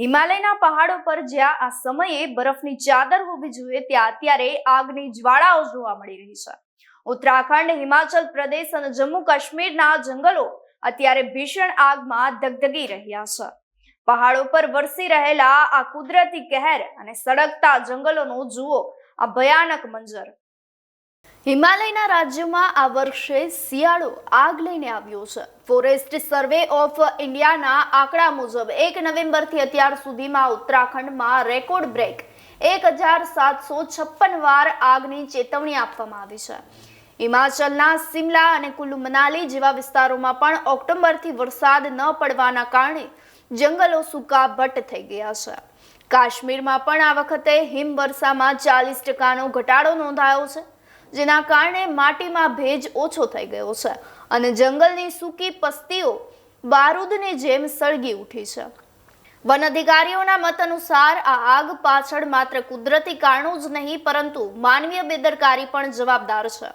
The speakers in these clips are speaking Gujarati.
હિમાલયના પહાડો પર જ્યાં આ સમયે બરફની ચાદર હોવી જોઈએ, ત્યાં અત્યારે આગની જ્વાળાઓ જોવા મળી રહી છે. ઉત્તરાખંડ, હિમાચલ પ્રદેશ અને જમ્મુ કાશ્મીરના જંગલો અત્યારે ભીષણ આગમાં ધગધગી રહ્યા છે. પહાડો પર વરસી રહેલા આ કુદરતી કહેર અને સળગતા જંગલોનો જુઓ, આ ભયાનક મંજર. હિમાલયના રાજ્યમાં આ વર્ષે શિયાળો આગ લઈને આવ્યો છે. ફોરેસ્ટ સર્વે ઓફ ઇન્ડિયાના આંકડા મુજબ એક નવેમ્બરથી અત્યાર સુધીમાં ઉત્તરાખંડમાં રેકોર્ડ બ્રેક. એક હજાર સાતસો છપ્પન વાર આગની ચેતવણી આપવામાં આવી છે. હિમાચલના સિમલા અને કુલ્લુ મનાલી જેવા વિસ્તારોમાં પણ ઓક્ટોબરથી વરસાદ ન પડવાના કારણે જંગલો સૂકા ભટ્ટ થઈ ગયા છે. કાશ્મીરમાં પણ આ વખતે હિમવર્ષામાં ચાલીસ ટકાનો ઘટાડો નોંધાયો છે. જેના કારણે માટીમાં ભેજ ઓછો થઈ ગયો છે અને જંગલની સૂકી પસ્તીઓ બારૂદની જેમ સળગી ઉઠી છે. વન અધિકારીઓના મત અનુસાર આ આગ પાછળ માત્ર કુદરતી કારણો જ નહીં, પરંતુ માનવીય બેદરકારી પણ જવાબદાર છે.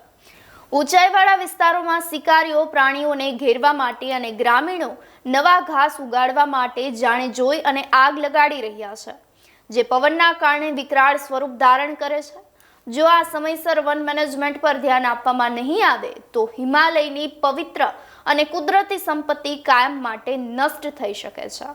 ઊંચાઈવાળા વિસ્તારોમાં શિકારીઓ, પ્રાણીઓને ઘેરવા માટે અને ગ્રામીણો નવા ઘાસ ઉગાડવા માટે જાણે જોઈ અને આગ લગાડી રહ્યા છે, જે પવનના કારણે વિકરાળ સ્વરૂપ ધારણ કરે છે. જો આ સમયસર વન મેનેજમેન્ટ પર ધ્યાન આપવામાં નહીં આવે, તો હિમાલયની પવિત્ર અને કુદરતી સંપત્તિ કાયમ માટે નષ્ટ થઈ શકે છે.